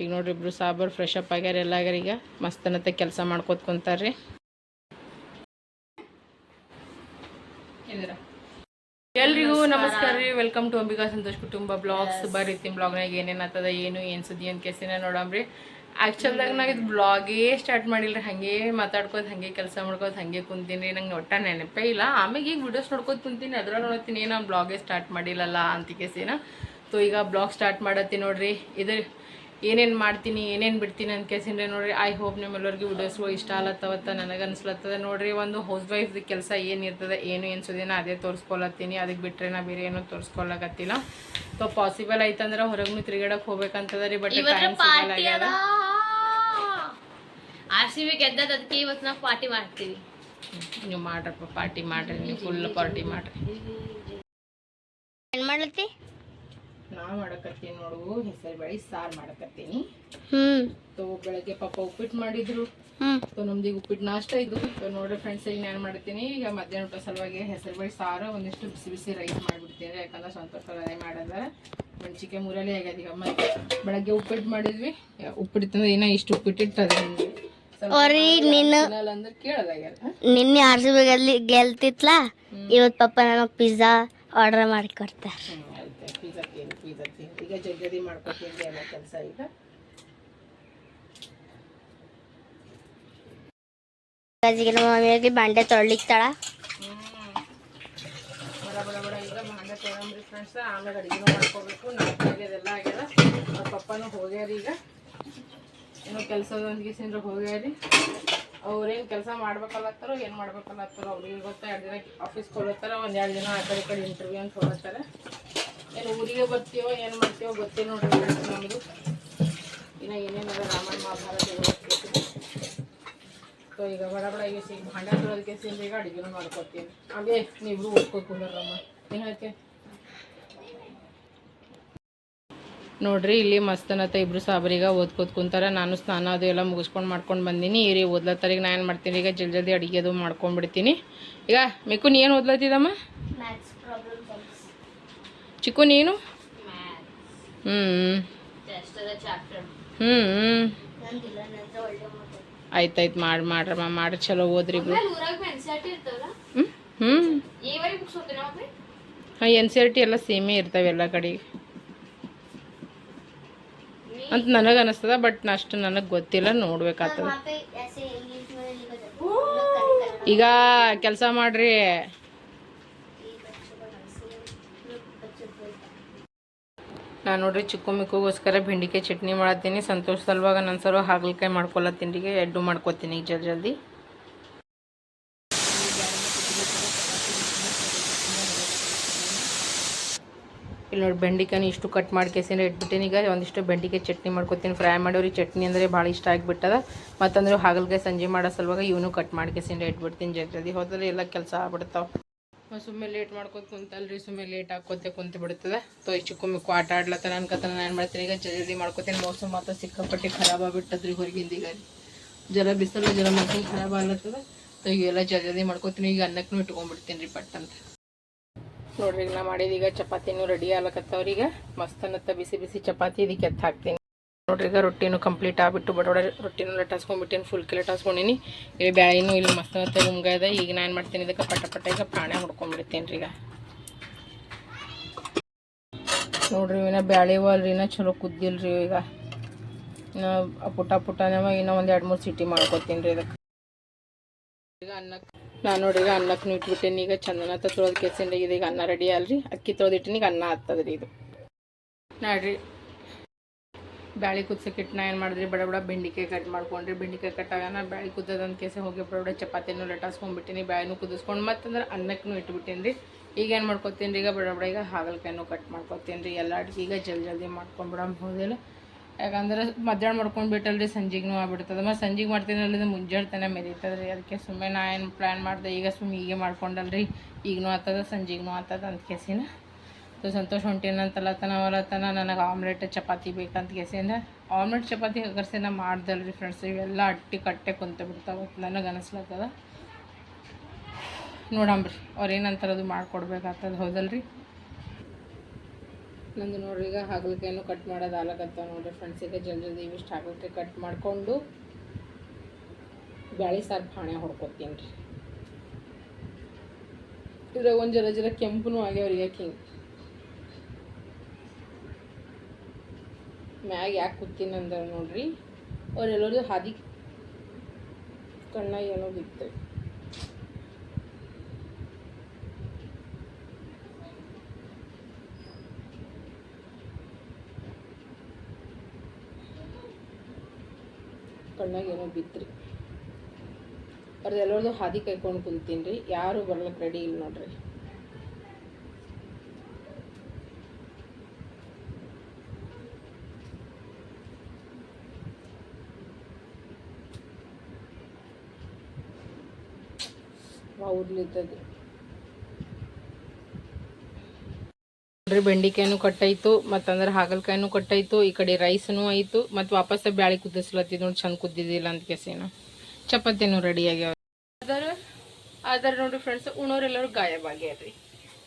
ಈಗ ನೋಡ್ರಿ ಇಬ್ರು ಸಾಬರ್ ಫ್ರೆಶ್ ಅಪ್ ಆಗ್ಯಾರ ಎಲ್ಲ ಈಗ. ಮಸ್ತನತ್ತೆ ಕೆಲಸ ಮಾಡ್ಕೋತ ಕುಂತಾರ್ರಿ. ಎಲ್ರಿಗೂ ನಮಸ್ಕಾರ ರೀ. ವೆಲ್ಕಮ್ ಟು ಅಂಬಿಕಾ ಸಂತೋಷ್ ಕುಟುಂಬ ಬ್ಲಾಗ್ಸ್. ಬರ್ರಿ ಬ್ಲಾಗ್ನಾಗ ಏನೇನು ಆಗ್ತದ ಏನು ಏನು ಸುದ್ದಿ ಅಂತ ಕೇಸಿನ ನೋಡಮ್ರಿ ಆ್ಯಕ್ಚುಲ್ದಾಗ ನಾ ಇದು ಬ್ಲಾಗೇ ಸ್ಟಾರ್ಟ್ ಮಾಡಿಲ್ಲ ಹಾಗೆ ಮಾತಾಡ್ಕೋದು ಹಾಗೆ ಕೆಲಸ ಮಾಡ್ಕೋದು ಹಂಗೆ ಕುಂತೀನಿ ನಂಗೆ ಒಟ್ಟ ನೆನಪೇ ಇಲ್ಲ. ಆಮೇಲೆ ಈಗ ವಿಡಿಯೋಸ್ ನೋಡ್ಕೋತ ಕುಂತೀನಿ. ಅದ್ರಾಗ ನೋಡ್ತೀನಿ ಬ್ಲಾಗ್ ಬ್ಲಾಗೇ ಸ್ಟಾರ್ಟ್ ಮಾಡಿಲ್ಲಲ್ಲ ಅಂತ ಕೇಸಿನ ಸೊ ಈಗ ಬ್ಲಾಗ್ ಸ್ಟಾರ್ಟ್ ಮಾಡತ್ತೀನಿ ನೋಡ್ರಿ. ಇದು ಏನೇನು ಮಾಡ್ತೀನಿ ಏನೇನು ಬಿಡ್ತೀನಿ ಅಂತ ಕೇಸಿಂದ್ರೆ ನೋಡ್ರಿ ಐ ಹೋಪ್ ನಿಮ್ಮೆಲ್ಲರಿಗೂ ವಿಡಿಯೋಸ್ಗಳು ಇಷ್ಟ ಆಲತ್ತವತ್ತ ನನಗೆ ಅನ್ಸ್ಲತ್ತದ ನೋಡ್ರಿ ಒಂದು ಹೌಸ್ ವೈಫ್ದು ಕೆಲಸ ಏನಿರ್ತದೆ ಏನು ಎನ್ಸೋದೇನ ಅದೇ ತೋರಿಸ್ಕೊಳತ್ತೀನಿ. ಅದಕ್ಕೆ ಬಿಟ್ಟರೆ ನಾ ಬೇರೆ ಏನೂ ತೋರಿಸ್ಕೊಳಕತ್ತಿಲ್ಲ. ಸೊ ಪಾಸಿಬಲ್ ಐತಂದ್ರೆ ಹೊರಗೂ ತಿರುಗಾಡಕ್ಕೆ ಹೋಗ್ಬೇಕಂತದ ರೀ ಬಟ್ ಆರ್ ಸಿ ಬಿ ಗೆದ್ದದ ಅದಕ್ಕೆ ಇವತ್ತು ನಾವು ಪಾರ್ಟಿ ಮಾಡ್ತೀವಿ. ನೀವು ಮಾಡ್ರಪ್ಪ ಪಾರ್ಟಿ ಮಾಡ್ರಿ ನೀವು ಫುಲ್ ಪಾರ್ಟಿ ಮಾಡ್ರಿ. ಏನು ಮಾಡ್ಲತ್ತಿ? ನಾ ಮಾಡಕತ್ತೀನಿ ನೋಡು ಹೆಸರು ಬೇಳೆ ಸಾರು ಮಾಡಕತ್ತೀನಿ. ಸೊ ಬೆಳಗ್ಗೆ ಪಾಪ ಉಪ್ಪಿಟ್ಟು ಮಾಡಿದ್ರು. ಸೊ ನಮ್ದು ಉಪ್ಪಿಟ್ಟು ನಾಷ್ಟ ಇದ್ದು ಸೊ ನೋಡ್ರಿ ಫ್ರೆಂಡ್ಸ್ ಈಗ ನಾನು ಮಾಡ್ತೀನಿ ಈಗ ಮಧ್ಯಾಹ್ನ ಊಟ ಸಲುವಾಗಿ ಹೆಸರು ಬೇಳೆ ಸಾರು ಒಂದಿಷ್ಟು ಬಿಸಿ ಬಿಸಿ ರೈಸ್ ಮಾಡಿಬಿಡ್ತೀನಿ. ಯಾಕಂದ್ರೆ ಸಂತೋಷ ಅದೇ ಮಾಡಿದ್ರೆ ಮೆಣಸಿಕೆ ಮೂರಲ್ಲಿ ಆಗ್ಯದ ಈಗ ಮತ್ತೆ ಬೆಳಗ್ಗೆ ಉಪ್ಪಿಟ್ಟು ಮಾಡಿದ್ವಿ. ಉಪ್ಪಿಟ್ಟು ಏನ ಇಷ್ಟು ಉಪ್ಪಿಟ್ಟಿಟ್ಟು ಅದೇ ಅವ್ರಿ ನಿನ್ನ ಅಂದ್ರೆ ಕೇಳೋದಾಗ್ಯದ. ನಿನ್ನೆ ಆರ್ ಗೆಲ್ತಿತ್ಲಾ? ಇವತ್ತು ಪಪ್ಪ ನನಗೆ ಪಿಜ್ಜಾ ಆರ್ಡರ್ ಮಾಡಿ ಕೊಡ್ತಾರೆ ಹ್ಞೂ ಆಯ್ತು ಪಿಜ್ಜಾ ತಿಂದು ಈಗ ಜಲ್ದಿ ಮಾಡ್ಕೊತೀನಿ ಅನ್ನೋ ಕೆಲಸ ಈಗ. ಅಜ್ಜಿಗೆ ನಮ್ಮ ಮಮ್ಮಿಯಾಗಿ ಬಾಂಡೆ ತೊಳಿತಾಳ ಬಡ ಬಡ ಬಡ ಈಗ ಭಾಂಡೆ ತೊಗೊಂಡ್ರಿ ಫ್ರೆಂಡ್ಸ್ ಆಮೇಲೆ ಅಡುಗೆನೂ ಮಾಡ್ಕೋಬೇಕು. ನಾಲ್ಕು ಆಗ್ಯದೆಲ್ಲ ಆಗ್ಯದ. ಅವ್ರ ಪಪ್ಪನೂ ಹೋಗ್ಯಾರ ಈಗ. ಏನೋ ಕೆಲಸದೊಂದಿಗೆ ಸೇಂದ್ರ ಹೋಗ್ಯಾರಿ. ಅವ್ರೇನು ಕೆಲಸ ಮಾಡ್ಬೇಕಲ್ಲತ್ತಾರೋ ಏನು ಮಾಡ್ಬೇಕಲ್ಲತ್ತಾರೋ ಅವ್ರಿಗೆ ಗೊತ್ತಾ. ಎರಡು ದಿನ ಆಫೀಸ್ ಕೊಡತ್ತಾರ ಒಂದು ಎರಡು ದಿನ ಆ ಕಡೆ ಈ ಕಡೆ ಇಂಟರ್ವ್ಯೂ ಅಂತ ಹೋಗ್ತಾರೆ ಏನು ಊರಿಗೆ ಬರ್ತೀವೋ ಏನು ಮಾಡ್ತೀವೋ ಗೊತ್ತಿಲ್ಲ ನೋಡ್ರಿ ನಮಗೆ ನಮ್ಮದು ಇನ್ನು ಏನೇನದ ರಾಮಾಯಣ ಮಹಾಭಾರತ ಸೊ ಈಗ ಬಡ ಬಡ ಈಗ ಸಿಗ್ ಭಾಂಡೆ ತೊಳೋದಕ್ಕೆ ಸೇರಿ ಈಗ ಅಡುಗೆನೂ ಮಾಡ್ಕೊತೀನಿ ಅದೇ ನೀವಿಬ್ರು ಓದ್ಕೋತ ಕುಂದ್ರಮ್ಮ. ಏನು ಹೇಳ್ತೀನಿ ನೋಡ್ರಿ ಇಲ್ಲಿ ಮಸ್ತನತ್ತ ಇಬ್ರು ಸಾಬರಿಗ ಓದ್ಕೋತ ಕುಂತಾರ. ನಾನು ಸ್ನಾನ ಅದು ಎಲ್ಲ ಮುಗಿಸ್ಕೊಂಡು ಮಾಡ್ಕೊಂಡು ಬಂದೀನಿ. ಈ ರೀ ಓದ್ಲತ್ತರಿಗೆ ಈಗ ನಾ ಏನು ಮಾಡ್ತೀನಿ? ಈಗ ಜಲ್ದಿ ಜಲ್ದಿ ಅಡುಗೆ ಅದು ಮಾಡ್ಕೊಂಡ್ಬಿಡ್ತೀನಿ. ಈಗ ಮಿಕ್ಕು ನೀ ಏನು ಓದ್ಲತ್ತಿದಮ್ಮ? ಚಿಕ್ಕು ನೀನು? ಹ್ಞೂ ಹ್ಞೂ ಆಯ್ತಾಯ್ತು ಮಾಡಿ ಮಾಡ್ರಮ್ಮ ಮಾಡಿ. ಚಲೋ ಓದ್ರಿ ಹ್ಮ್ ಹ್ಞೂ ಹ್ಞೂ ಹಾಂ ಎನ್ ಸಿ ಆರ್ ಟಿ ಎಲ್ಲ ಸೇಮೇ ಇರ್ತಾವೆ ಎಲ್ಲ ಕಡೆ. ಅಂತ ನನಗೆ ಅನಿಸ್ತದ ಬಟ್ ಅಷ್ಟು ನನಗೆ ಗೊತ್ತಿಲ್ಲ ನೋಡ್ಬೇಕಾಗ್ತದ. ಈಗ ಕೆಲಸ ಮಾಡ್ರಿ. ನಾನು ನೋಡ್ರಿ ಚಿಕ್ಕು ಮಿಕ್ಕುಗೋಸ್ಕರ ಬೆಂಡಿಕಾಯಿ ಚಟ್ನಿ ಮಾಡತ್ತೀನಿ. ಸಂತೋಷ ಸಲುವಾಗ ನನ್ನ ಸಲ ಹಾಗಲಕಾಯಿ ತಿಂಡಿಗೆ ಎಡ್ಡು ಮಾಡ್ಕೊತೀನಿ ಈಗ ಜಲ್ದಿ ಜಲ್ದಿ. ಇಲ್ಲಿ ನೋಡಿ ಬೆಂಡಿಕಾಯಿನ ಇಷ್ಟು ಕಟ್ ಮಾಡ್ಕೇಸಿನ ಇಟ್ಬಿಟ್ಟಿನಿ. ಈಗ ಒಂದಿಷ್ಟು ಬೆಂಡಿಕಾಯಿ ಚಟ್ನಿ ಮಾಡ್ಕೊತೀನಿ. ಫ್ರೈ ಮಾಡೋರಿ ಚಟ್ನಿ ಅಂದರೆ ಭಾಳ ಇಷ್ಟ ಆಗಿಬಿಟ್ಟದ. ಮತ್ತಂದ್ರೆ ಹಾಗಲಕಾಯಿ ಸಂಜೆ ಮಾಡೋ ಸಲುವಾಗ ಇವನು ಕಟ್ ಮಾಡ್ಕೇಸಿನ ಇಟ್ಬಿಡ್ತೀನಿ. ಜಲ್ದಿ ಜಲ್ದಿ ಹೋದ್ರೆ ಎಲ್ಲ ಕೆಲಸ ಆಗ್ಬಿಡ್ತಾವೆ. ಸುಮ್ಮನೆ ಲೇಟ್ ಮಾಡ್ಕೊತ ಕುಂತಲ್ರಿ ಸುಮ್ಮನೆ ಲೇಟ್ ಹಾಕೋತೆ ಕುಂತ ಬಿಡ್ತದೆ. ತೋ, ಈ ಚಿಕ್ಕ ಮಿಕ್ಕು ಆಟ ಆಡ್ಲತ್ತ ನಾನು ಏನು ಮಾಡ್ತೀನಿ. ಈಗ ಜಲ್ದಿ ಜಲ್ದಿ ಮಾಡ್ಕೊತೀನಿ. ಮೋಸ ಮಾತ್ರ ಸಿಕ್ಕಾಪಟ್ಟೆ ಖರಾಬ್ ಆಗ್ಬಿಟ್ಟದ್ರಿ ಹೊರಗಿಂದ ಈಗ. ಜರ ಬಿಸಿಲು ಜರ ಮಕ್ಕಳು ಖರಾಬ್ ಆಗ್ಲತ್ತದ. ಸೊ ಈಗೆಲ್ಲ ಜಲ್ದಿ ಮಾಡ್ಕೊತೀನಿ. ಈಗ ಅನ್ನಕ್ಕೂ ಇಟ್ಕೊಂಡ್ಬಿಡ್ತೀನಿ ರೀ ಪಟ್ ಅಂತ ನೋಡ್ರಿ, ಈಗ ನಾ ಮಾಡಿದೀಗ ಚಪಾತಿನೂ ರೆಡಿ ಆಗ್ಲಕತ್ತವ್ರೀಗ. ಮಸ್ತ್ ಅನ್ನತ್ತ ಬಿಸಿ ಬಿಸಿ ಚಪಾತಿ ಇದಕ್ಕೆ ಎತ್ತ ಹಾಕ್ತೀನಿ. ನೋಡ್ರಿ, ಈಗ ರೊಟ್ಟಿನೂ ಕಂಪ್ಲೀಟ್ ಆಗ್ಬಿಟ್ಟು ಬಡೋಡ ರೊಟ್ಟಿನೂ ಲಟಾಸ್ಕೊಂಡ್ಬಿಟ್ಟಿನಿ ಫುಲ್ ಲಟಾಸ್ಕೊಂಡಿನಿ ಇಲ್ಲಿ ಬ್ಯಾಳಿನೂ ಇಲ್ಲಿ ಮಸ್ತ್ ಮತ್ತೆ ರುಮ್ಗ ಇದೆ. ಈಗ ನಾನು ಏನು ಮಾಡ್ತೀನಿ, ಇದಕ್ಕೆ ಪಟ ಪಟ ಈಗ ಪ್ರಾಣೆ ಹೊಡ್ಕೊಂಡ್ಬಿಡ್ತೀನಿ ರೀ ಈಗ. ನೋಡ್ರಿ, ಇನ್ನ ಬ್ಯಾಳಿ ಅಲ್ರಿ ಚಲೋ ಕುದ್ದಿಲ್ರಿ ಈಗ. ಪುಟ ಪುಟನವ ಇನ್ನೂ ಒಂದು ಎರಡು ಮೂರು ಸಿಟಿ ಮಾಡ್ಕೊತೀನಿ ರೀ ಇದಕ್ಕೆ ಈಗ ಅನ್ನಕ್ಕೆ ನಾನು ನೋಡ್ರಿ, ಈಗ ಅನ್ನಕ್ಕೆ ಇಟ್ಬಿಟ್ಟೇನಿ, ಈಗ ಚಂದನ ತೊಳೋದು ಕೆಸಿಂದ ಈಗ ಅನ್ನ ರೆಡಿ ಅಲ್ರಿ. ಅಕ್ಕಿ ತೊಳೆದಿಟ್ಟಿನಿ, ಈಗ ಅನ್ನ ಆಗ್ತದ್ರಿ ಇದು. ನೋಡ್ರಿ ಬ್ಯಾಳಿ ಕುದ್ಸಕ್ಕೆ ಇಟ್ಟು ನಾ ಏನು ಮಾಡಿದ್ರಿ? ಬಡ ಬಡ ಬೆಂಡಿಕಾಯಿ ಕಟ್ ಮಾಡ್ಕೊಂಡ್ರಿ. ಬೆಂಡಿಕಾಯಿ ಕಟ್ಟಾಗನ ಬ್ಯಾಳಿ ಕುದ್ದದಂತ ಕೇಸೆ ಹೋಗಿ ಬಡ ಬಡ ಚಪಾತಿನೂ ಲಟಾಸ್ಕೊಂಡ್ಬಿಟ್ಟಿನಿ ಬ್ಯಾಳಿನೂ ಕುದಿಸ್ಕೊಂಡು ಮತ್ತಂದ್ರೆ ಅನ್ನಕ್ಕೂ ಇಟ್ಬಿಟ್ಟೀನಿ ರೀ ಈಗ ಏನು ಮಾಡ್ಕೊತೀನಿ ರೀ ಈಗ ಬಡ ಬಡ ಈಗ ಹಾಗಲಕಾಯಿನೂ ಕಟ್ ಮಾಡ್ಕೊತೀನಿ ರೀ ಎಲ್ಲ ಅಡ್ಗೆ ಈಗ ಜಲ್ದಿ ಜಲ್ದಿ ಮಾಡ್ಕೊಂಡ್ಬಿಡಂಬೋದಿಲ್ಲ ಯಾಕಂದ್ರೆ ಮಧ್ಯಾಹ್ನ ಮಾಡ್ಕೊಂಡು ಬಿಟ್ಟಲ್ರಿ ಸಂಜೆಗೂ ಆಗ್ಬಿಡ್ತದೆ. ಮತ್ತು ಸಂಜೆಗೆ ಮಾಡ್ತೀನಿ ಅಲ್ಲಿಂದ ಮುಂಜಾನೆ ಮೆರೀತದೆ ರೀ ಅದಕ್ಕೆ ಸುಮ್ಮನೆ ನಾ ಏನು ಪ್ಲ್ಯಾನ್ ಮಾಡಿದೆ ಈಗ ಸುಮ್ಮನೆ ಹೀಗೆ ಮಾಡ್ಕೊಂಡಲ್ರಿ. ಈಗನೂ ಆಗ್ತದ ಸಂಜೆಗೂ ಆಗ್ತದ ಅಂತ ಕೇಸಿನ ಸೊ ಸಂತೋಷ ಹೊಂಟೇನಂತಲತನ ಅವಲತನ ನನಗೆ ಆಮ್ಲೆಟ್ ಚಪಾತಿ ಬೇಕಂತ ಕೇಸಿಂದ ಆಮ್ಲೆಟ್ ಚಪಾತಿ ಹಗರ್ಸಿ ನಾ ಮಾಡ್ದಲ್ರಿ ಫ್ರೆಂಡ್ಸ್ ಇವೆಲ್ಲ ಅಟ್ಟಿ ಕಟ್ಟೆ ಕುಂತ ಬಿಡ್ತಾವೆ ನನಗೆ ಅನಿಸ್ಲತ್ತದ ನೋಡಂಬ್ರಿ ಅವ್ರು ಏನಂತಾರೆ ಅದು ಮಾಡ್ಕೊಡ್ಬೇಕಾಗ್ತದ ರೀ ನಂದು ನೋಡ್ರಿ ಈಗ ಹಾಗಲಕಾಯನ್ನು ಕಟ್ ಮಾಡೋದು ಆಲಕತ್ತ ನೋಡ್ರಿ ಫ್ರೆಂಡ್ಸ್ ಈಗ ಜಲ್ದಿ ಜಲ್ದಿ ಇವಿಷ್ಟು ಹಾಗಲಕಾಯಿ ಕಟ್ ಮಾಡಿಕೊಂಡು ಬ್ಯಾಳಿ ಸಾರು ಫಾಣೆ ಹೊಡ್ಕೊತೀನಿ ರೀ ಇದ್ರಾಗ ಒಂದು ಜರ ಜರ ಕೆಂಪುನೂ ಆಗ್ಯಾವ್ರಿ ಯಾಕೆ ಹಿಂಗೆ ಮ್ಯಾಗ ಯಾಕೆ ಕೂತೀನಿ ಅಂದ್ರೆ ನೋಡ್ರಿ ಅವರೆಲ್ಲರೂ ಹಾದಿ ಕಣ್ಣ ಏನೋ ಬಿತ್ತು. ಕಣ್ಣಾಗ ಏನೋ ಬಿತ್ರಿ. ಅವ್ರದ್ದು ಎಲ್ಲರದು ಹಾದಿ ಕೈಕೊಂಡು ಕುಂತೀನಿ ರೀ ಯಾರೂ ಬರ್ಲಿಕ್ಕೆ ರೆಡಿ ಇಲ್ಲ ನೋಡ್ರಿ. ಉರ್ಲಿದ್ದದು ನೋಡ್ರಿ ಬೆಂಡಿಕಾಯಿನೂ ಕಟ್ಟಾಯ್ತು ಮತ್ತಂದ್ರೆ ಹಾಗಲಕಾಯಿನೂ ಕಟ್ಟಾಯ್ತು ಈ ಕಡೆ ರೈಸ್ನೂ ಆಯ್ತು, ಮತ್ತು ವಾಪಸ್ ಬ್ಯಾಳಿ ಕುದಿಸ್ಲತ್ತಿದ್ ನೋಡಿ ಚಂದ ಕುದ್ದಿದ್ದಿಲ್ಲ ಅಂತ ಕೆಸಿನ. ಚಪಾತಿನೂ ರೆಡಿ ಆಗ್ಯಾವ. ಅದರ ಅದರ ನೋಡ್ರಿ ಫ್ರೆಂಡ್ಸ್ ಉಣೋರೆಲ್ಲರೂ ಗಾಯಬಾಗ್ಯಾರ್ರಿ.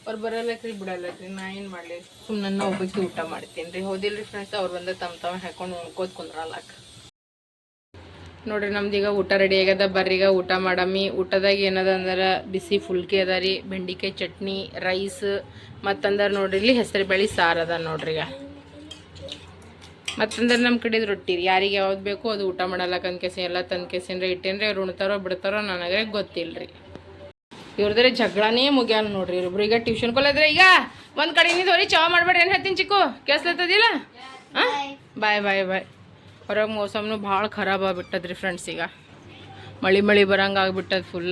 ಅವ್ರು ಬರಲ್ಲಕ್ರಿ, ಬಿಡಲ್ಲಕ್ರಿ, ನಾ ಏನು ಮಾಡಲಿ? ಸುಮ್ಮನೆ ಒಬ್ಬಕ್ಕೆ ಊಟ ಮಾಡ್ತೀನಿ ರೀ ಹೌದಿಲ್ರಿ ಫ್ರೆಂಡ್ಸ್ ಅವ್ರು ಬಂದ ತಮ್ಮ ತಮ್ಮ ಹಾಕೊಂಡು ಉಣ್ಕೋದ್ ಕುಂದ್ರಲ್ಲಕ್ಕ ನೋಡ್ರಿ ನಮ್ದು ಈಗ ಊಟ ರೆಡಿ ಆಗ್ಯದ. ಬರ್ರಿ ಈಗ ಊಟ ಮಾಡಮ್ಮಿ ಊಟದಾಗ ಏನದ ಅಂದ್ರೆ ಬಿಸಿ ಫುಲ್ಕೆ ಅದ ರೀ. ಬೆಂಡಿಕಾಯಿ ಚಟ್ನಿ ರೈಸ್ ಮತ್ತಂದ್ರೆ ನೋಡ್ರಿ ಇಲ್ಲಿ ಹೆಸರು ಬೇಳೆ ಸಾರು ಅದ ನೋಡ್ರಿ ಈಗ. ಮತ್ತಂದ್ರೆ ನಮ್ಮ ಕಡೆದು ರೊಟ್ಟಿ ರೀ. ಯಾರಿಗೆ ಯಾವ್ದು ಬೇಕು ಅದು ಊಟ ಮಾಡಲ್ಲ ಅನ್ಕೆಸಿ ಎಲ್ಲ ತಂದು ಕೆಸಿನ್ರಿ ಇಟ್ಟೇನ್ರಿ ಅವ್ರು ಉಣ್ತಾರೋ ಬಿಡ್ತಾರೋ ನನಗೆ ಗೊತ್ತಿಲ್ಲ ರೀ ಇವ್ರದ್ರೆ ಜಗಳನೇ ಮುಗಿಯಲ್ಲ ನೋಡ್ರಿ ಇವ್ರಿಬ್ರು. ಈಗ ಟ್ಯೂಷನ್ ಕೊಲ್ಲದ್ರೆ ಈಗ ಒಂದ್ ಕಡೆ ನಿಂತವ್ರಿ ಚಾ ಮಾಡ್ಬೇಡ್ರಿ. ಏನು ಹೇಳ್ತೀನಿ ಚಿಕ್ಕು? ಕೇಳಿಸ್ಲತ್ತದಿಲ್ಲ ಬಾಯ್ ಬಾಯ್ ಬಾಯ್ ಹೊರಗೆ ಮೋಸಮ್ನು ಭಾಳ ಖರಾಬ್ ಆಗ್ಬಿಟ್ಟದ್ರಿ ಫ್ರೆಂಡ್ಸ್ ಈಗ. ಮಳಿ ಮಳಿ ಬರಂಗೆ ಆಗ್ಬಿಟ್ಟದ ಫುಲ್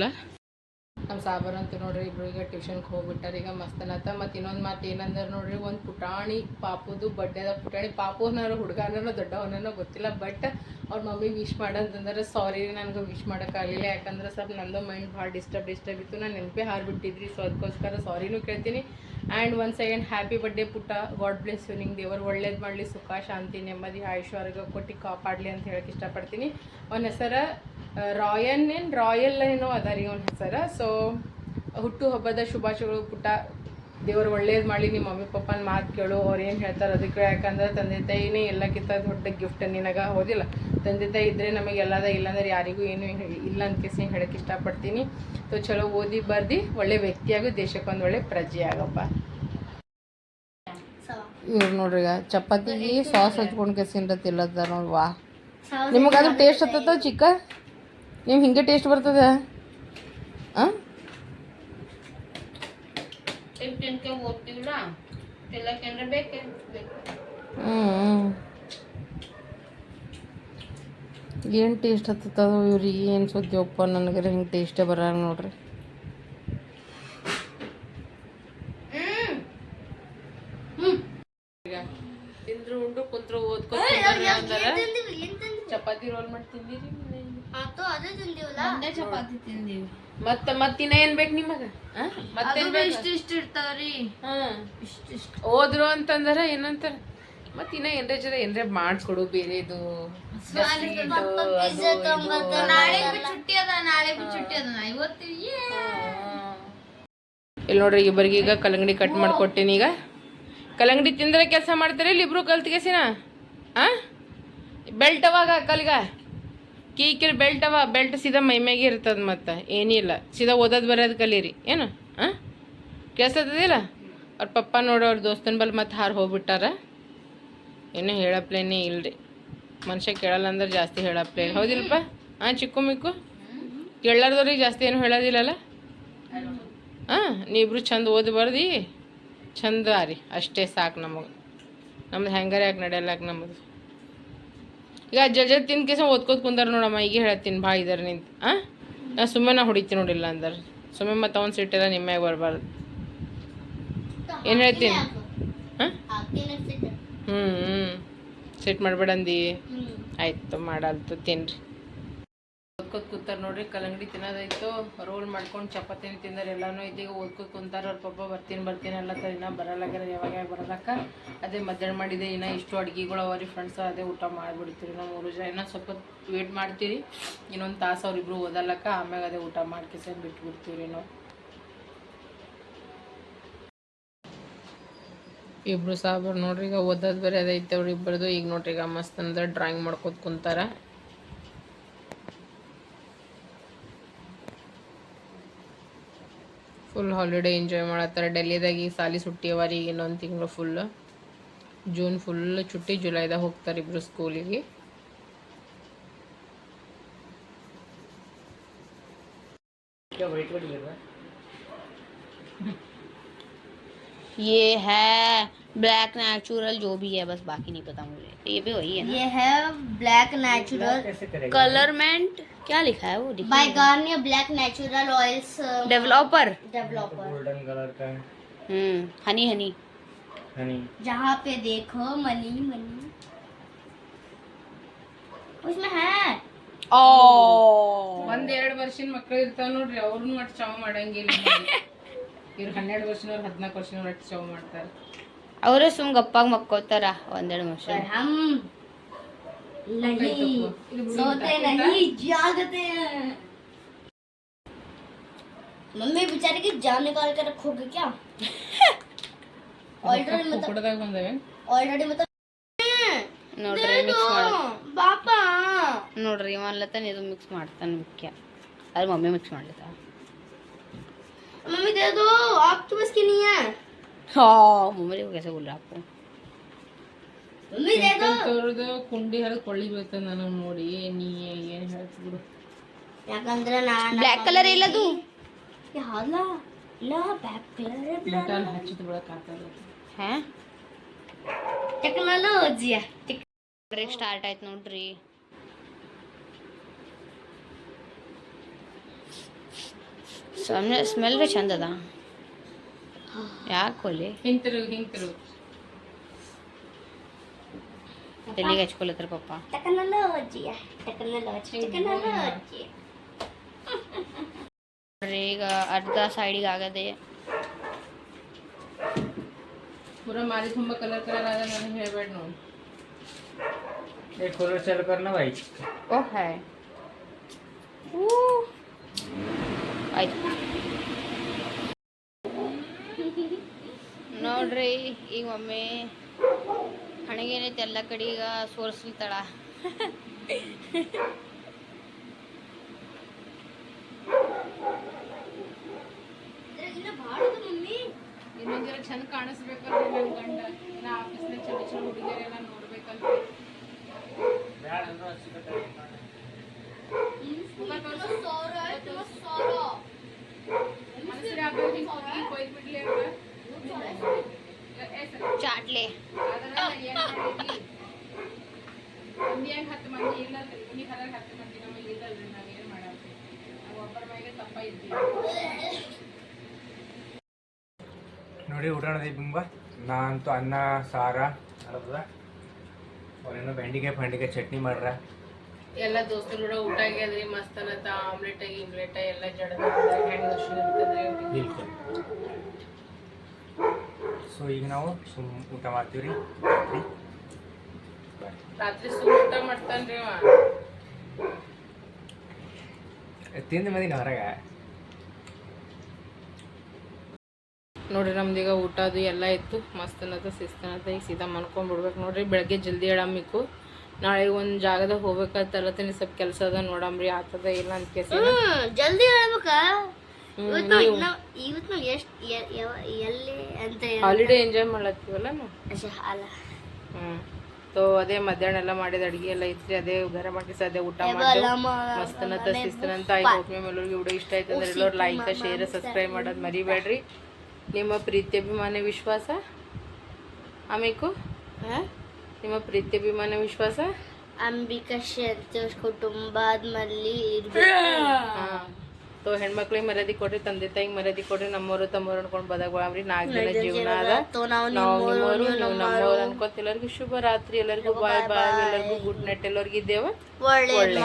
ನಮ್ಮ ಸಾಬರ್ ಅಂತ ನೋಡ್ರಿ ಇಬ್ರು ಈಗ ಟ್ಯೂಷನ್ಗೆ ಹೋಗ್ಬಿಟ್ಟಾರ. ಈಗ ಮಸ್ತನತ್ತ. ಮತ್ತು ಇನ್ನೊಂದು ಮಾತು ಏನಂದ್ರೆ ನೋಡ್ರಿ, ಒಂದು ಪುಟಾಣಿ ಪಾಪುದು, ಬಡ್ಡೆದ ಪುಟಾಣಿ ಪಾಪು ಅನ್ನೋರು ಹುಡುಗನೋ ದೊಡ್ಡವನೋ ಗೊತ್ತಿಲ್ಲ. ಬಟ್ ಅವ್ರ ಮಮ್ಮಿ ವಿಶ್ ಮಾಡಂತಂದ್ರೆ ಸಾರಿ ನನಗೆ ವಿಶ್ ಮಾಡೋಕ್ಕಾಗಲಿಲ್ಲ ಯಾಕಂದ್ರೆ ಸ್ವಲ್ಪ ನಂದು ಮೈಂಡ್ ಭಾಳ ಡಿಸ್ಟರ್ಬ್ ಡಿಸ್ಟರ್ಬ್ ಇತ್ತು. ನಾನು ನೆನಪೇ ಹಾರಿಬಿಟ್ಟಿದ್ರಿ ಸೊ ಅದಕ್ಕೋಸ್ಕರ ಸಾರಿನೂ ಕೇಳ್ತೀನಿ. And once second happy birthday ಪುಟ್ಟ. ಗಾಡ್ ಬ್ಲೆಸ್ ಯು ನಿಂಗೆ ದೇವರು ಒಳ್ಳೇದು ಮಾಡಲಿ, ಸುಖ, ಶಾಂತಿ, ನೆಮ್ಮದಿ ಆಯುಷ್ವರ್ಗ ಕೊಟ್ಟು ಕಾಪಾಡಲಿ ಅಂತ ಹೇಳಕ್ಕೆ ಇಷ್ಟಪಡ್ತೀನಿ. ಅವನ ಹೆಸರು ರಾಯನ್ ಏನು? ರಾಯಲ್ ಏನೋ ಅದ ರೀ ಅವನ ಹೆಸರು. ಸೊ ಹುಟ್ಟುಹಬ್ಬದ ಶುಭಾಶಯಗಳು ಪುಟ್ಟ. ದೇವರು ಒಳ್ಳೇದು ಮಾಡಿ ನಿಮ್ಮ ಮಮ್ಮಿ ಪಪ್ಪನ ಮಾತು ಕೇಳು ಅವ್ರು ಏನು ಹೇಳ್ತಾರೆ ಅದಕ್ಕೆ ಯಾಕಂದ್ರೆ ತಂದೆ ತಾಯಿನೇ ಎಲ್ಲಕ್ಕಿಂತ ದೊಡ್ಡ ಗಿಫ್ಟ್ ನಿನಗೆ ಹೋದಿಲ್ಲ. ತಂದೆ ತಾಯಿ ಇದ್ದರೆ ನಮಗೆ ಎಲ್ಲದ ಇಲ್ಲಾಂದ್ರೆ ಯಾರಿಗೂ ಏನು ಇಲ್ಲ ಅಂತ ಕೇಸಿ ಹೇಳಕ್ಕೆ ಇಷ್ಟಪಡ್ತೀನಿ. ಸೊ ಚಲೋ ಓದಿ ಬರ್ದು ಒಳ್ಳೆ ವ್ಯಕ್ತಿಯಾಗು ದೇಶಕ್ಕೆ ಒಂದು ಒಳ್ಳೆ ಪ್ರಜೆ ಆಗಪ್ಪ. ಇವ್ರು ನೋಡ್ರಿ ಚಪಾತಿಗೆ ಸಾಸ್ ಹಚ್ಕೊಂಡು ಕೆಸಿಂದ ತಿಲ್ಲದ ನೋಡಿ ವಾ. ನಿಮಗೆ ಅದು ಟೇಸ್ಟ್ ಹತ್ತದ ಚಿಕ್ಕ? ನಿಮ್ಗೆ ಹಿಂಗೆ ಟೇಸ್ಟ್ ಬರ್ತದ? ಹಾಂ ಹ್ಞೂ ಏನು ಟೇಸ್ಟ್ ಹತ್ತದ ಇವ್ರಿಗೆ ಏನು ಸುದ್ದಿಯಪ್ಪ ನನಗೆ ಹಿಂಗೆ ಟೇಸ್ಟೇ ಬರ ನೋಡ್ರಿ. ತಿಂದ್ರು ಉಂಡು ಕುಂತ್ರು ಓದ್ಕೊ ಚಪಾತಿ ರೋಲ್ ಮಾಡಿ ತಿಂದಿರಿ ಚಪಾತಿ ತಿಂದೀವಿ. ಮತ್ತ ಮತ್ತಿನ್ನ ಏನ್ ಬೇಕು ನಿಮಗ? ಮತ್ತೇನ್ ಬೇಕು? ಇಷ್ಟ ಇಷ್ಟ ಇರ್ತಾವ್ರಿ. ಹಾ ಇಷ್ಟ ಇಷ್ಟ. ಹೋದ್ರು ಅಂತಂದ್ರ ಏನಂತಾರ? ಮತ್ತ ಇನ್ನ ಏನ್ರ ಜರ ಏನ್ರ ಮಾಡ್ಕೊಡು ಬೇರೆದು. ನಾಳೆ ಚುಟ್ಟಿ ಅದ ನಾಳೆ ಚುಟ್ಟಿ ಅದ. ಇವತ್ತು ಇಲ್ಲಿ ನೋಡ್ರಿ ಇಬ್ಬರಿಗೆ ಈಗ ಕಲ್ಲಂಗಡಿ ಕಟ್ ಮಾಡ್ಕೊಟ್ಟೇನಿ ಈಗ. ಕಲ್ಲಂಗಡಿ ತಿಂದ್ರೆ ಕೆಲಸ ಮಾಡ್ತಾರೆ ಇಲ್ಲಿ ಇಬ್ರು ಕಲ್ತ್ಗೆಸಿನ ಆ ಬೆಲ್ಟ್ ಅವಾಗ ಕಲ್ಗ? ಕೀಕಿಲ್ ಬೆಲ್ಟ್ ಅವ, ಬೆಲ್ಟ್ ಸೀದಾ ಮೈಮ್ಯಾಗೆ ಇರ್ತದ ಮತ್ತೆ ಏನಿಲ್ಲ ಸೀದಾ ಓದೋದು ಬರೋದು ಕಲೀರಿ, ಏನು? ಹಾಂ ಕೇಳಿಸ್ತದಿಲ್ಲ ಅವ್ರ ಪಪ್ಪ ನೋಡು, ಅವ್ರ ದೋಸ್ತನ ಬಲ್ ಮತ್ತೆ ಹಾರು ಹೋಗ್ಬಿಟ್ಟಾರ. ಏನೂ ಹೇಳಪ್ಲೇನೇ ಇಲ್ರಿ. ಮನುಷ್ಯ ಕೇಳಲ್ಲ ಅಂದ್ರೆ ಜಾಸ್ತಿ ಹೇಳಪ್ಲೇ. ಹೌದಿಲ್ಲಪ್ಪ ಹಾಂ ಚಿಕ್ಕು ಮಿಕ್ಕು? ಕೇಳಲಾರ್ದವ್ರಿಗೆ ಜಾಸ್ತಿ ಏನು ಹೇಳೋದಿಲ್ಲಲ್ಲ? ಹಾಂ ನೀವಿಬ್ರು ಚಂದ ಓದಿ ಬರ್ದು. ಚಂದ ರೀ, ಅಷ್ಟೇ ಸಾಕು ನಮಗೆ. ನಮ್ದು ಹೆಂಗಾರ ಯಾಕೆ ನಡೆಯಲ್ಲಾಕ ನಮ್ಮದು ಈಗ ಜಜ ತಿಂದ ಕೇಸ ಓದ್ಕೋತ ಕುಂದಾರ ನೋಡಮ್ಮ ಈಗ ಹೇಳ್ತೀನಿ ಭಾಳ ಇದಾರೆ ನಿಂತು ಹಾಂ ನಾ ಸುಮ್ಮನೆ ಹೊಡಿತೀನಿ ನೋಡಿಲ್ಲ ಅಂದ್ರೆ. ಸುಮ್ಮನೆ ಮತ್ತೆ ಅವ್ನು ಸಿಟ್ಟೆಲ್ಲ ನಿಮ್ಮ್ಯಾಗ ಬರಬಾರ್ದು. ಏನು ಹೇಳ್ತೀನಿ? ಹಾಂ ಹ್ಞೂ ಹ್ಞೂ ಸಿಟ್ಟು ಮಾಡ್ಬೇಡ ಅಂದಿ ಆಯ್ತು ಮಾಡಲ್ತು ತಿನ್ರಿ. ಓದ್ಕೋತ ಕೂತಾರೆ ನೋಡ್ರಿ, ಕಲ್ಲಂಗಡಿ ತಿನ್ನೋದಾಯ್ತು. ರೋಲ್ ಮಾಡ್ಕೊಂಡು ಚಪಾತಿ ತಿಂದಾರೆ ಎಲ್ಲಾನು. ಇದೀಗ ಓದ್ಕೋತ ಕುಂತಾರ ಅವ್ರ ಪಪ್ಪ ಬರ್ತೀನಿ ಬರ್ತೀನಿ ಎಲ್ಲ ಇನ್ನೂ ಬರಲ್ಲಾಗ್ಯಾರ ಯಾವಾಗ ಬರಲಕ್ಕ ಅದೇ ಮಧ್ಯಾಹ್ನ ಮಾಡಿದೆ, ಇನ್ನೂ ಇಷ್ಟು ಅಡ್ಗೆಗಳು ಅವ್ರಿ ಫ್ರೆಂಡ್ಸ್ ಅದೇ ಊಟ ಮಾಡಿಬಿಡ್ತೀರಿ ನಾವು ಮೂರು ಜನ. ಇನ್ನೂ ಸ್ವಲ್ಪ ವೇಟ್ ಮಾಡ್ತೀರಿ. ಇನ್ನೊಂದು ತಾಸು ಅವ್ರಿಬ್ರು ಓದಲ್ಲಕ್ಕ ಆಮ್ಯಾಗ ಅದೇ ಊಟ ಮಾಡ್ಕಿಸ ಬಿಟ್ಬಿಡ್ತೀವಿ ನಾವು. ಇಬ್ರು ಸಾಬ್ರು ನೋಡ್ರಿ, ಈಗ ಓದೋದು ಬೇರೆ ಅದೈತೆ ಅವ್ರು ಇಬ್ಬರದು. ಈಗ ನೋಡ್ರಿ ಈಗ ಮಸ್ತ್ ಅಂದ್ರೆ ಡ್ರಾಯಿಂಗ್ ಮಾಡ್ಕೋತ ಕುಂತಾರ. ಫುಲ್ ಹಾಲಿಡೇ ಎಂಜಾಯ್ ಮಾಡತ್ತಾರ. ಡೆಲ್ಲಿದಾಗ ಈಗ ಸಾಲಿ ಸುಟ್ಟಿ ಅವ ರೀ ಈಗ ಇನ್ನೊಂದು ತಿಂಗಳು ಫುಲ್ ಜೂನ್ ಫುಲ್ ಚುಟ್ಟಿ ಜುಲೈದಾಗ ಹೋಗ್ತಾರೆ ಇಬ್ರು ಸ್ಕೂಲಿಗೆ ये है ब्लैक नेचुरल जो भी है बस बाकी नहीं पता मुझे ये भी वही है ना ये है ब्लैक नेचुरल कलरमेंट क्या लिखा है वो by Garnier black natural oils developer developer golden colour का है हम्म हनी हनी हनी जहाँ पे देखो मनी मनी उसमें है ओ ಒಂದ್ ಎರಡ್ ವರ್ಷದ ಮಕ್ಳು ಇರ್ತಾವ ನೋಡ್ರಿ ಅವ್ರನ್ನ ಮಟ್ ಚಾವ್ ಮಾಡಂಗಿಲ್ಲ ಇವ್ರು ಹನ್ನೆರಡು ವರ್ಷನವ್ರು ಹದಿನಾಲ್ಕು ವರ್ಷನವ್ರು ಅಷ್ಟು ಚಾವ್ ಮಾಡ್ತಾರೆ ಅವರೇ ಸುಮ್ ಗಪ್ಪಾಗಿ ಮಕ್ಕೋತಾರ ಒಂದೆರಡು ವರ್ಷ पर हम नहीं सोते नहीं जागते हैं मम्मी बेचारे की जान निकाल कर रखोगे क्या ऑलरेडी मतलब ಕುಕ್ಕಡದಾಗ ಬಂದವೆ ऑलरेडी मतलब ನೋಡ್ರಿ ಮಿಕ್ಸ್ ಮಾಡ पापा ನೋಡ್ರಿ ಇವನ್ಲತ್ತಾನ ಇದು ಮಿಕ್ಸ್ ಮಾಡ್ತಾನೆ ಮುಖ್ಯ ಅದು ಮಮ್ಮಿ ಮಿಕ್ಸ್ ಮಾಡ್ಲತ್ತ मम्मी दे दो हाँ मम्मी को कैसे बोल रहा आपको मम्मी दे दो ತೋರ್ದು ಕುಂಡಿ ಹರಿದು ಕೊಳ್ಳಿ ಬೀಳ್ತದೆ ನನಗೆ ನೋಡಿ ನೀ ಏನು ಹೇಳ್ತಿದ್ರು ಯಾಕಂದ್ರೆ ನಾನು ಬ್ಲ್ಯಾಕ್ ಕಲರ್ ಇಲ್ಲದು ಯಾವ್ದಲ್ಲ ಇಲ್ಲ ಬ್ಯಾಕ್ ಕಲರ್ ಮೆಟಲ್ ಹಚ್ಚಿದ ಬಿಡಕ್ ಆಗ್ತದೆ ಹಾ ಟೆಕ್ನಾಲಜಿ ನೋಡ್ರಿ ಸ್ಟಾರ್ಟ್ ಆಯ್ತು ನೋಡ್ರಿ ಸ್ಮೆಲ್ ರೀ ಚಂದ ಅದ ಯಾಕೆ ಕೊಲ್ಲಿ ಹಿಂತಿರುಗು ಹಿಂತಿರುಗು ಎಲ್ಲಿಗೆ ಹಚ್ಕೊಳತ್ರ ಪಪ್ಪ ಟೆಕ್ನಾಲಜಿ ಟೆಕ್ನಾಲಜಿ ಟೆಕ್ನಾಲಜಿ ನೋಡ್ರಿ ಈಗ ಅರ್ಧ ಸೈಡಿಗೆ ಆಗದೆ ಪೂರ ಮಾರಿ ತುಂಬ ಕಲರ್ ಕಲರ್ ಆದ ನನಗೆ ಹೇಳ್ಬೇಡ ನೋಡಿ एक कलर चल करना भाई ಓ ಹಾಯ್ ಆಯ್ತು ನೋಡ್ರಿ ಈಗ ಒಮ್ಮೆ ಹಣಗೇನೈತೆ ಎಲ್ಲ ಕಡೆ ಈಗ ಸೋರಿಸ್ಲಿತ್ತಾಳ ಇನ್ನ ಬಾಳದು ಮಮ್ಮಿ. ಇನ್ನೊಂದ್ ಜರ ಚಂದ ಕಾಣಿಸ್ಬೇಕಂದ್ರೆ ನನ್ನ ಗಂಡ. ನಾ ಆಫೀಸ್ನಾಗ ಚಲೋ ಚಲೋ ಹುಡುಗಿಯರೆಲ್ಲ ನೋಡ್ಬೇಕಂತ ಆಗ್ಬೇಕು ಹಿಂಗ್ ಹೋಗಿ ಕೊಯ್ದು ಬಿಡ್ಲಿ ಅಂತ ಏ ಸರ್ ಚಾಟ್ಲೆ ಅದನ್ನ ಏನ್ ಮಾಡಿದ್ವಿ ಮಂದಿಯಾಗ ಹತ್ತು ಮಂದಿ ಇಲ್ಲ ಈ ಹರಾಗ ಹತ್ತು ಮಂದಿ ನಮಗೆ ಇಲ್ಲಲ್ರಿ ನಾವ್ ಏನ್ ಮಾಡಲ್ರಿ ನಾವು ಒಬ್ಬರ ಮ್ಯಾಗೆ ತಪ್ಪ ಇದ್ದೀವಿ ನೋಡಿ ಊಟ ಬಿಂಬ. ನಾನಂತೂ ಅನ್ನ ಸಾರ ಅಲ್ಲದ ಅವ್ರೇನೋ ಬೆಂಡಿಗೆ ಪಂಡಿಗೆ ಚಟ್ನಿ ಮಾಡ್ರ. ಎಲ್ಲ ದೋಸ್ತರು ಕೂಡ ಊಟ ಆಗ್ಯದ್ರಿ ಮಸ್ತ್ ಅನ್ನತ್ತ ಆಮ್ಲೆಟ್ ಗಿಮ್ಲೆಟ್ ಎಲ್ಲ ಜಡದ ಹೆಂಗ್ ಬಿಲ್ಕುಲ್. ಸೊ ಈಗ ನಾವು ಸುಮ್ ಊಟ ಮಾಡ್ತೀವಿ ರೀ. ರಾತ್ರಿ ಸುಮ್ ಊಟ ಮಾಡ್ತಾನ್ರಿ ಅವ. ತಿಂದ ಮದಿನ ಹೊರಗೆ. ನೋಡ್ರಿ ನಮ್ದೀಗ ಊಟ ಅದು ಎಲ್ಲ ಇತ್ತು. ಮಸ್ತ್ ಅನ್ನತ್ತ ಶಿಸ್ತ್ ಅನ್ನತ್ತ ಈಗ ಸೀದಾ ಮನ್ಕೊಂಡ್ಬಿಡ್ಬೇಕು ನೋಡ್ರಿ. ಬೆಳಗ್ಗೆ ಜಲ್ದಿ ಹೇಳಮ್ಮಿಕ್ಕು ನಾಳೆ ಒಂದು ಜಾಗದಾಗ ಹೋಗ್ಬೇಕಂತಲತ್ತೀನಿ ಸ್ವಲ್ಪ ಕೆಲಸ ಅದ ನೋಡಮ್ರಿ ಆತದ ಇಲ್ಲ ಅಂತ ಕೇಸ ಜಲ್ದಿ ಹೇಳ್ಬೇಕ ಇವತ್ತು ಇವತ್ತು ನಾವು ಎಷ್ಟು ಎಲ್ಲಿ ಅಂತ ಹಾಲಿಡೇ ಎಂಜಾಯ್ ಮಾಡ್ಲತ್ತೀವಲ್ಲ ಹ್ಮ್ ಅಲ್ಲ. ಹ್ಞೂ ಸೊ ಅದೇ ಮಧ್ಯಾಹ್ನ ಎಲ್ಲ ಮಾಡಿದ ಅಡುಗೆ ಎಲ್ಲ ಇತ್ರಿ ಅದೇ ಗರಂ ಹಾಕಿಸಿ ಅದೇ ಊಟ ಮಾಡಿ ಮಾಡಿದೆವು ಮಾ- ಮಸ್ತ್ ಅನ್ನತ್ತ ಶಿಸ್ತನಂತ ಎಲ್ಲರಿಗೂ ವಿಡಿಯೋ ಇಷ್ಟ ಆಯ್ತು ಅಂದ್ರೆ ಎಲ್ಲರೂ ಲೈಕ್ ಶೇರ್ ಸಬ್ಸ್ಕ್ರೈಬ್ ಮಾಡೋದು ಮರಿಬೇಡ್ರಿ. ನಿಮ್ಮ ಪ್ರೀತಿ ಅಭಿಮಾನ ವಿಶ್ವಾಸ? ಆಮೇಕು ನಿಮ್ಮ ಪ್ರೀತಿ ಅಭಿಮಾನ ವಿಶ್ವಾಸ? ಅಂಬಿಕಾ ಸಂತೋಷ್ ಕುಟುಂಬದಲ್ಲಿ ಸೊ ಹೆಣ್ಮಕ್ಳಿಗೆ ಮರ್ಯಾದಿ ಕೊಡ್ರಿ ತಂದೆ ತಾಯಿಗೆ ಮರ್ಯಾದಿ ಕೊಡ್ರಿ ನಮ್ಮವರು ತಮ್ಮವ್ರು ಅನ್ಕೊಂಡು ಬದಗ್ರಿ ನಾಲ್ಕು ಜನ ಜೀವನ ಅದ. ನಾವು ನಿಮ್ಮವರು ನೀವು ನೀವು ನಮ್ಮವ್ರು. ಅನ್ಕೋತ ಎಲ್ಲರಿಗೂ ಶುಭ ರಾತ್ರಿ ಎಲ್ಲರಿಗೂ ಬಾಯ್ ಬಾಯ್ ಎಲ್ಲರಿಗೂ ಗುಡ್ ನೈಟ್ ಎಲ್ಲರಿಗೂ ಇದ್ದೇವ. ಒಳ್ಳೆ